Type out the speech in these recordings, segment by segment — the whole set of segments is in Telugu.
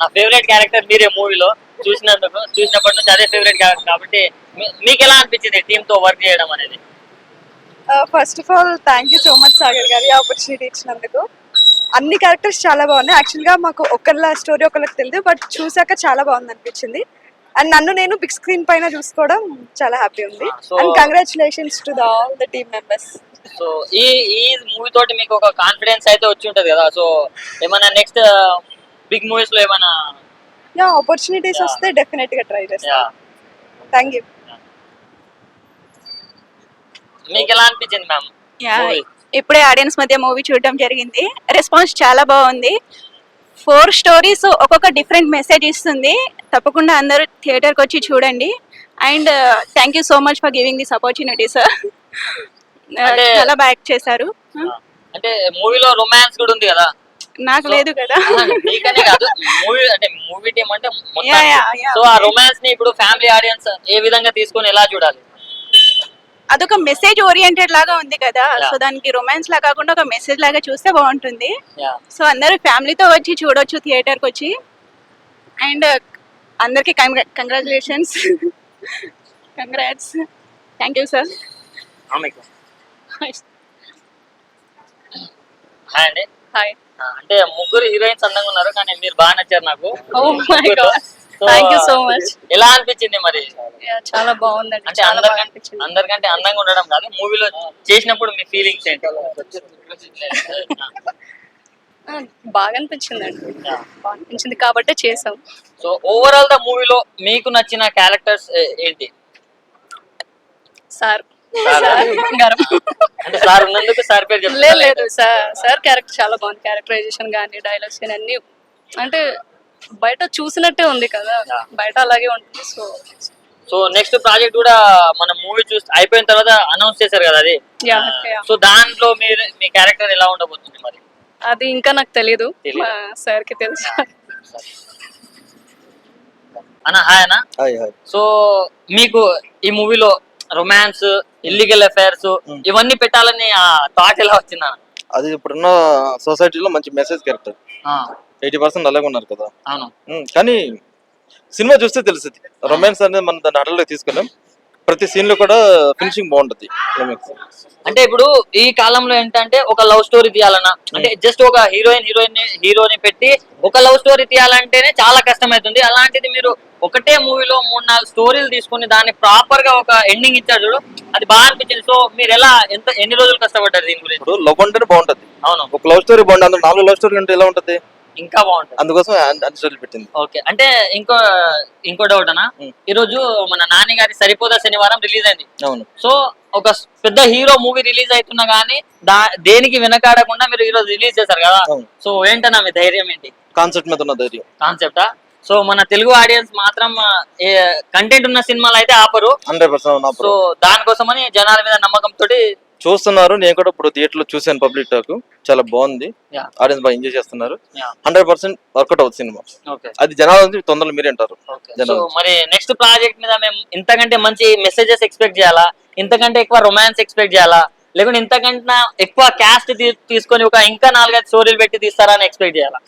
నా ఫేవరెట్ క్యారెక్టర్ మీరే మూవీలో చూసినందుకు చూసినప్పటి నుంచి అదే ఫేవరెట్ క్యారెక్టర్ కాబట్టి మీకు ఎలా అనిపించింది టీమ్తో వర్క్ చేయడం అనేది? First of all thank you so much Sagar గారి ఆపర్చునిటీ ఇచ్చినందుకు. అన్ని క్యారెక్టర్స్ చాలా బాగున్నాయి. యాక్చువల్గా మాకు ఒకళ్ళ స్టోరీ ఒకళ్ళకి తెలియదు బట్ చూసాక చాలా బాగుంది అనిపించింది. అండ్ నన్ను నేను బిగ్ స్క్రీన్ పైన చూసుకోవడం చాలా హ్యాపీ ఉంది. And congratulations to the all the team members so ఈ ఈ మూవీ తోటి మీకు ఒక కాన్ఫిడెన్స్ అయితే వచ్చి ఉంటది కదా? సో ఏమైనా నెక్స్ట్ బిగ్ మూవీస్లో ఏమైనా? Yeah opportunities. వస్తే డెఫినెట్గా ట్రై. చేస్తాను థ్యాంక్ యూ మీకు ఎలా అనిపించింది మ్యామ్? యా. ఇప్పుడే ఆడియన్స్ మధ్య మూవీ చూడడం జరిగింది. రెస్పాన్స్ చాలా బాగుంది. ఫోర్ స్టోరీస్ ఒక్కొక్క డిఫరెంట్ మెసేజ్ ఇస్తుంది. తప్పకుండా అందరూ థియేటర్కి వచ్చి చూడండి. And thank you so much for giving this opportunity sir అంటే- చాలా బాగా యాక్ట్ చేశారు. అంటే మూవీలో రొమాన్స్ కూడా ఉంది కదా? నాకు లేదు కదా. మూవీ అంటే మూవీ టీం అంటే. సో ఆ రొమాన్స్ని ఇప్పుడు ఫ్యామిలీ ఆడియన్స్ ఏ విధంగా తీసుకొని ఎలా చూడాలి? అదొక మెసేజ్ ఓరియంటెడ్ లాగా ఉంది కదా. సో దానికి రొమాన్స్ లా కాకుండా ఒక మెసేజ్ లాగా చూస్తే బాగుంటుంది. సో అందరూ ఫ్యామిలీతో వచ్చి చూడొచ్చు థియేటర్కి వచ్చి. అండ్ అందరికి congratulations congrats thank you sir hi అండి. హాయ్ అంటే ముగ్గురు హీరోయిన్స్ అందంగా ఉన్నారు కానీ మీరు బాగా నచ్చారు నాకు. Oh you so much. ఎలా అనిపించింది మరి? చాలా బాగుందండి. అంటే అందరికంటే అందరికంటే అందంగా ఉండడం కాదు మూవీలో చేసినప్పుడు మీ ఫీలింగ్స్ ఏంటి? బాగా అనిపించిందండి. బాగా అనిపించింది కాబట్టే చేసాం. సో ఓవరాల్ ద మూవీలో మీకు నచ్చిన క్యారెక్టర్స్ ఏంటి. సార్ బంగారం. అంటే సార్ ఉన్నందుకు సార్ పేరు లేదు? లేదు సార్ సార్ క్యారెక్టర్ చాలా బాగుంది. క్యారెక్టరైజేషన్ కానీ డైలాగ్స్ కానీ అన్ని అంటే బయట చూసినట్టే ఉంది కదా. బయట అలాగే ఉంటుంది సో. సో నెక్స్ట్ ప్రాజెక్ట్ కూడా మన మూవీ చూసి అయిపోయిన తర్వాత అనౌన్స్ చేశారు కదా అది? Yeah yeah. సో దాంట్లో మీరు మీ క్యారెక్టర్ ఎలా ఉండబోతుంది మరి? అది ఇంకా నాకు తెలీదు. తెలీదు. మా సార్కి తెలుసు. అన్న హాయ్ అన్న. Hi hi. సో మీకు ఈ మూవీలో రొమాన్స్ ఇల్లీగల్ అఫైర్స్ ఇవన్నీ పెట్టాలని ఆ థాట్ ఎలా వచ్చిందా అది ఇప్పుడున్న సొసైటీలో మంచి మెసేజ్ క్యారెక్టర్ ఎయిటీ పర్సెంట్ అలాగే ఉన్నారు కదా. ఉమ్, కానీ సినిమా చూస్తే తెలుస్తుంది. రొమాన్స్ అనేది మనం దాన్ని అడలో తీసుకున్నాం ప్రతి సీన్లో కూడా ఫినిషింగ్ బాగుంటది. అంటే ఇప్పుడు ఈ కాలంలో ఏంటంటే ఒక లవ్ స్టోరీ తీయాలన్నా అంటే జస్ట్ ఒక హీరోయిన్ హీరోయిన్ హీరోని పెట్టి ఒక లవ్ స్టోరీ తీయాలంటేనే చాలా కష్టమవుతుంది అలాంటిది మీరు ఒకటే మూవీలో మూడు నాలుగు స్టోరీలు తీసుకుని దాన్ని ప్రాపర్గా ఒక ఎండింగ్ ఇచ్చారు చూడు అది బాగా అనిపించింది. సో మీరు ఎలా ఎంత ఎన్ని రోజులు కష్టపడ్డారు దీని గురించి? ఇప్పుడు లవ్ అంటేనే బాగుంటది. అవును. ఒక లవ్ స్టోరీ బాగుంటుంది అందులో నాలుగు లవ్ స్టోరీ అంటే ఎలా ఉంటది? ఇంకా బాగుంటుంది. అందుకోసం అన్ని స్టోరీలు పెట్టింది. ఓకే. అంటే ఇంకో ఇంకో డౌట్ అన్న. ఉం. ఈ రోజు మన నాని గారి సరిపోదా శనివారం రిలీజ్ అయింది. అవును. సో ఒక పెద్ద హీరో మూవీ రిలీజ్ అవుతున్నా గానీ దా దేనికి వెనకాడకుండా మీరు ఈ రోజు రిలీజ్ చేశారు కదా. సో ఏంటన్నా మీ ధైర్యం ఏంటి? కాన్సెప్ట్ మీద ఉన్న ధైర్యం. కాన్సెప్టా? సో మన తెలుగు ఆడియన్స్ మాత్రం కంటెంట్ ఉన్న సినిమాలు అయితే ఆపరు. హండ్రెడ్ పర్సెంట్ సో దానికోసమని జనాల మీద నమ్మకం తోటి చూస్తున్నారు. నేను కూడా ఇప్పుడు థియేటర్లో చూసాను పబ్లిక్ టాక్. చాలా బాగుంది. ఆడియన్స్ బాగా ఎంజాయ్ చేస్తున్నారు. హండ్రెడ్ పర్సెంట్ వర్కౌట్ అవుతుంది సినిమా. ఓకే. అది జనాల తొందరలో మీరే అంటారు. మరి నెక్స్ట్ ప్రాజెక్ట్ మీద మేము ఇంతకంటే మంచి మెసేజెస్ ఎక్స్పెక్ట్ చేయాలా? ఇంతకంటే ఎక్కువ రొమాన్స్ ఎక్స్పెక్ట్ చేయాలా? లేకుంటే ఇంతకంటే ఎక్కువ క్యాస్ట్ తీసుకొని ఒక ఇంకా నాలుగైదు స్టోరీలు పెట్టి తీస్తారా అని ఎక్స్పెక్ట్ చేయాలా?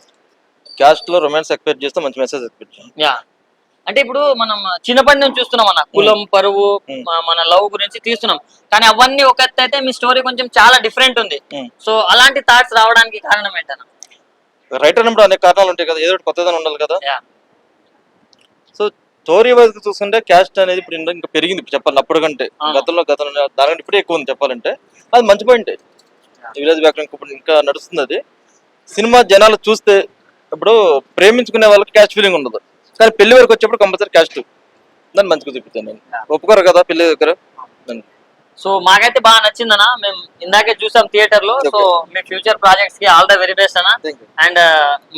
క్యాస్ట్లో రొమాన్స్ ఎక్స్పెక్ట్ చేస్తే మంచి మెసేజ్ ఎక్స్పెక్ట్ చేయాలి. యా. అంటే ఇప్పుడు మనం చిన్నప్పటి నుంచి చూస్తున్నాం అన్న కులం పరువు మన లవ్ గురించి తీస్తున్నాం. కానీ అవన్నీ ఒక అయితే మీ స్టోరీ కొంచెం చాలా డిఫరెంట్ ఉంది. సో అలాంటి థాట్స్ రావడానికి కారణం ఏంటన్నా? రైటర్ అన్నప్పుడు అనేక కారణాలు ఉంటాయి కదా ఏదో కొత్తదనం ఉండాలి కదా. యా. సో స్టోరీ వైజ్ చూసుకుంటే క్యాస్ట్ అనేది ఇప్పుడు ఇంకా- పెరిగింది చెప్పాలి అప్పుడు కంటే. గతంలో గతంలో దానికంటే ఇప్పుడే ఎక్కువ ఉంది చెప్పాలంటే. అది మంచి పాయింట్ విలేజ్ ఇప్పుడు ఇంకా నడుస్తుంది అది. సినిమా జనాలు చూస్తే ఇప్పుడు ప్రేమించుకునే వాళ్ళకి క్యాస్ట్ ఫీలింగ్ ఉండదు. కానీ పెళ్ళి వరకు వచ్చేప్పుడు కంపల్సరీ క్యాస్ట్ దాన్ని మంచిగా చూపించాను నేను. ఒప్పుకోరు కదా పెళ్ళి దగ్గర. సో మాకైతే బాగా నచ్చిందన్న. మేము ఇందాకే చూసాం థియేటర్లో. సో మీ ఫ్యూచర్ ప్రాజెక్ట్స్కి ఆల్ ద వెరీ బెస్ట్ అన్న. You. అండ్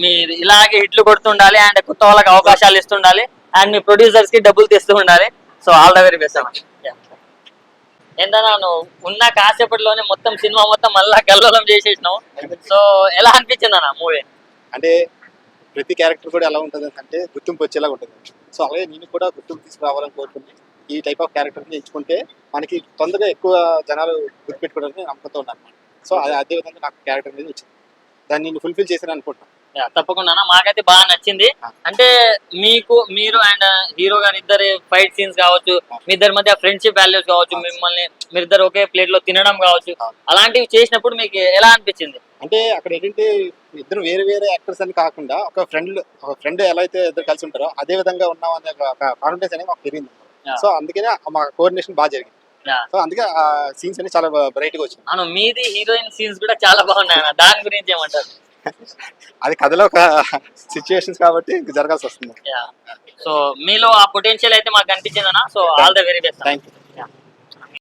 మీరు ఇలాగే హిట్లు కొడుతుండాలి అండ్ కొత్త వాళ్ళకి అవకాశాలు ఇస్తుండాలి. అండ్ మీ ప్రొడ్యూసర్స్కి డబ్బులు తెస్తూ ఉండాలి. So all the very best అన్న. ఏంటన్నా నువ్వు ఉన్న కాసేపటిలోనే మొత్తం సినిమా మొత్తం మళ్ళా కల్లోలం చేసేసినావు. సో ఎలా అనిపించింది అన్న మూవీ అంటే ప్రతి క్యారెక్టర్ కూడా ఎలా ఉంటుంది అంటే గుర్తింపు వచ్చేలాగా ఉంటుంది. సో అలాగే నేను కూడా గుర్తింపు తీసుకురావాలని కోరుకుంది. ఈ టైప్ ఆఫ్ క్యారెక్టర్ని ఎంచుకుంటే మనకి తొందరగా ఎక్కువ జనాలు గుర్తుపెట్టుకోవడానికి నమ్మకంతో ఉన్నాను. సో అది అదే విధంగా నాకు క్యారెక్టర్ అనేది వచ్చింది. దాన్ని నేను ఫుల్ఫిల్ చేశాను అనుకుంటున్నాను. తప్పకుండా. మాకైతే బాగా నచ్చింది. అంటే మీకు మీరు అండ్ హీరో గారి ఇద్దరి ఫైట్ సీన్స్ కావచ్చు మీ ఇద్దరి మధ్య ఫ్రెండ్షిప్ వాల్యూస్ కావచ్చు మిమ్మల్ని మీరిద్దరు ఒకే ప్లేట్లో తినడం కావచ్చు అలాంటివి చేసినప్పుడు మీకు ఎలా అనిపించింది? అంటే అక్కడ ఏంటంటే ఇద్దరు వేరే వేరే యాక్టర్స్ అని కాకుండా ఒక ఫ్రెండ్ ఒక ఫ్రెండ్ ఎలా అయితే ఇద్దరు కలిసి ఉంటారో అదే విధంగా ఉన్నాం అనే కాన్ఫిడెన్స్ అనేది మాకు పెరిగింది. సో అందుకనే మా కోఆర్డినేషన్ బాగా జరిగింది. సో అందుకే ఆ సీన్స్ అన్ని చాలా బ్రైట్గా వచ్చింది మీది హీరోయిన్ సీన్స్ కూడా చాలా బాగున్నాయి దాని గురించి ఏమంటారు? అది కథలో ఒక సిచ్యువేషన్స్ కాబట్టి జరగాల్సి వస్తుంది. సో మీలో ఆ పొటెన్షియల్ అయితే మాకు కనిపించిందన్న so all the very best thank you